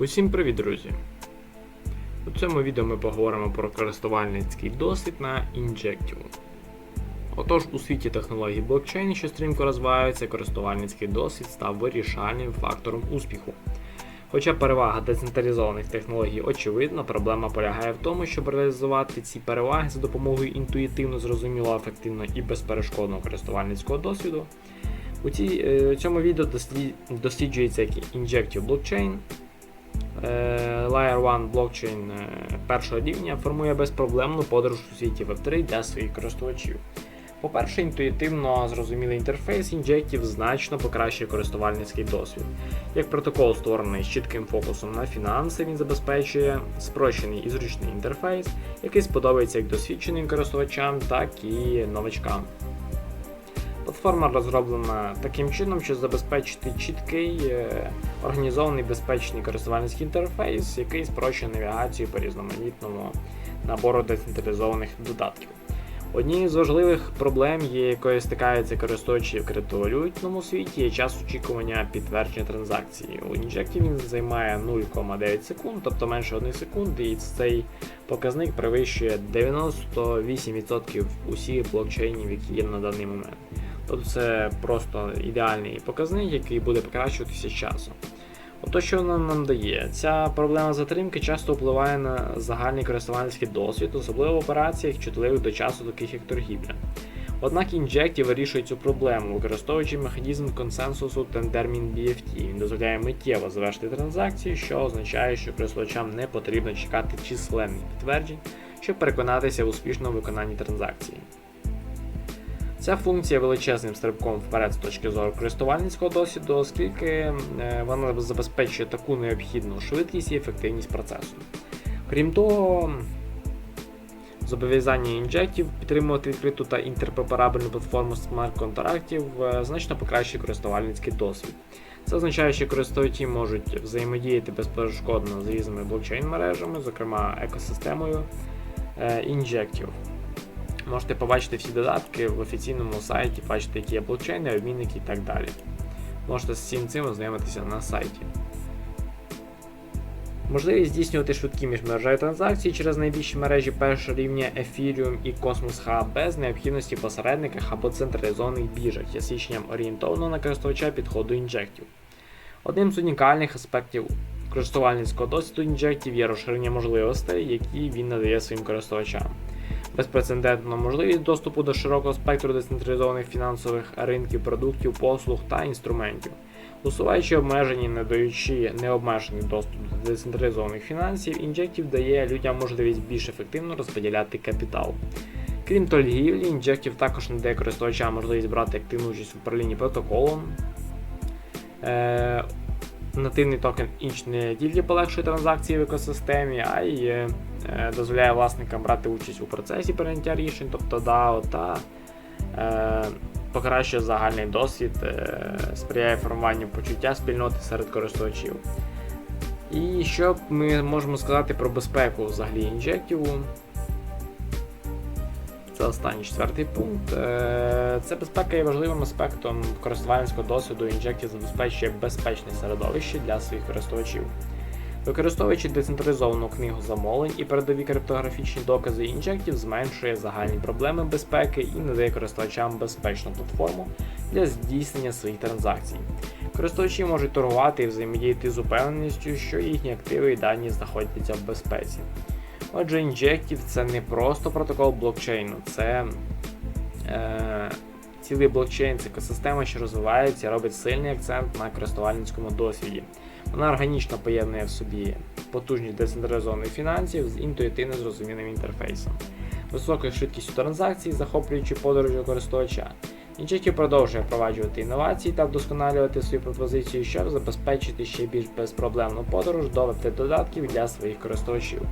Усім привіт, друзі! У цьому відео ми поговоримо про користувальницький досвід на Injective. Отож, у світі технологій блокчейн, що стрімко розвиваються, користувальницький досвід став вирішальним фактором успіху. Хоча перевага децентралізованих технологій очевидна, проблема полягає в тому, щоб реалізувати ці переваги за допомогою інтуїтивно зрозумілого, ефективного і безперешкодного користувальницького досвіду. У е, цьому відео досліджується як Injective Е, Layer 1 блокчейн е, першого рівня формує безпроблемну подорож у світі Web3 для своїх користувачів. По-перше, інтуїтивно зрозумілий інтерфейс інжектів значно покращує користувальницький досвід. Як протокол, створений з чітким фокусом на фінанси, він забезпечує спрощений і зручний інтерфейс, який сподобається як досвідченим користувачам, так і новачкам. Платформа розроблена таким чином, щоб забезпечити чіткий, е, організований безпечний користувальницький інтерфейс, який спрощує навігацію по різноманітному набору децентралізованих додатків. Однією з важливих проблем, є якою стикаються користувачі в криптовалютному світі, є час очікування підтвердження транзакції. У інжекті він займає 0,9 секунд, тобто менше 1 секунди, і цей показник перевищує 98% усіх блокчейнів, які є на даний момент. Тобто це просто ідеальний показник, який буде покращуватися з часом. Ото що вона нам дає? Ця проблема затримки часто впливає на загальний користувальницький досвід, особливо в операціях, чутливих до часу таких як торгівля. Однак інжекті вирішує цю проблему, використовуючи механізм консенсусу та термін BFT. Він дозволяє миттєво завершити транзакцію, що означає, що користувачам не потрібно чекати численних підтверджень, щоб переконатися в успішному виконанні транзакції. Ця функція величезним стрибком вперед з точки зору користувальницького досвіду, оскільки е, вона забезпечує таку необхідну швидкість і ефективність процесу. Крім того, зобов'язання інжектів підтримувати відкриту та інтерпреперабельну платформу смарт-контрактів е, значно покращує користувальницький досвід. Це означає, що користувачі можуть взаємодіяти безперешкодно з різними блокчейн-мережами, зокрема екосистемою е, інжектів. Можете побачити всі додатки в офіційному сайті, бачите, які є блокчейни, обмінники і так далі. Можете з всім цим ознайомитися на сайті. Можливість здійснювати швидкі міжмережеві транзакції через найбільші мережі першого рівня Ethereum і Cosmos Hub без необхідності в посередниках або централізованих біржах є свідченням орієнтовного на користувача підходу інжектів. Одним з унікальних аспектів користувальницького досвіду інжектів є розширення можливостей, які він надає своїм користувачам безпрецедентна можливість доступу до широкого спектру децентралізованих фінансових ринків, продуктів, послуг та інструментів, усуваючи обмеження, не даючи необмежений доступ до децентралізованих фінансів, інжектів дає людям можливість більш ефективно розподіляти капітал. Крім торгівлі, інжектів також надає користувачам можливість брати активну участь в управлінні протоколом. Е, Нативний токен інч не тільки полегшує транзакції в екосистемі, а й е, дозволяє власникам брати участь у процесі прийняття рішень, тобто DAO, та е, покращує загальний досвід, е, сприяє формуванню почуття спільноти серед користувачів. І що ми можемо сказати про безпеку взагалі інжективу? Це останній четвертий пункт. Е, Це безпека є важливим аспектом користувальницького досвіду. Injective забезпечує безпечне середовище для своїх користувачів. Використовуючи децентралізовану книгу замовлень і передові криптографічні докази, Injective зменшує загальні проблеми безпеки і надає користувачам безпечну платформу для здійснення своїх транзакцій. Користувачі можуть торгувати і взаємодіяти з упевненістю, що їхні активи і дані знаходяться в безпеці. Отже, Injective це не просто протокол блокчейну, це е, цілий блокчейн, це екосистема, що розвивається і робить сильний акцент на користувальницькому досвіді. Вона органічно поєднує в собі потужність децентралізованих фінансів з інтуїтивно зрозумілим інтерфейсом, високою швидкістю транзакцій, захоплюючи подорожі користувача. Injective продовжує впроваджувати інновації та вдосконалювати свою пропозицію, щоб забезпечити ще більш безпроблемну подорож до веб додатків для своїх користувачів.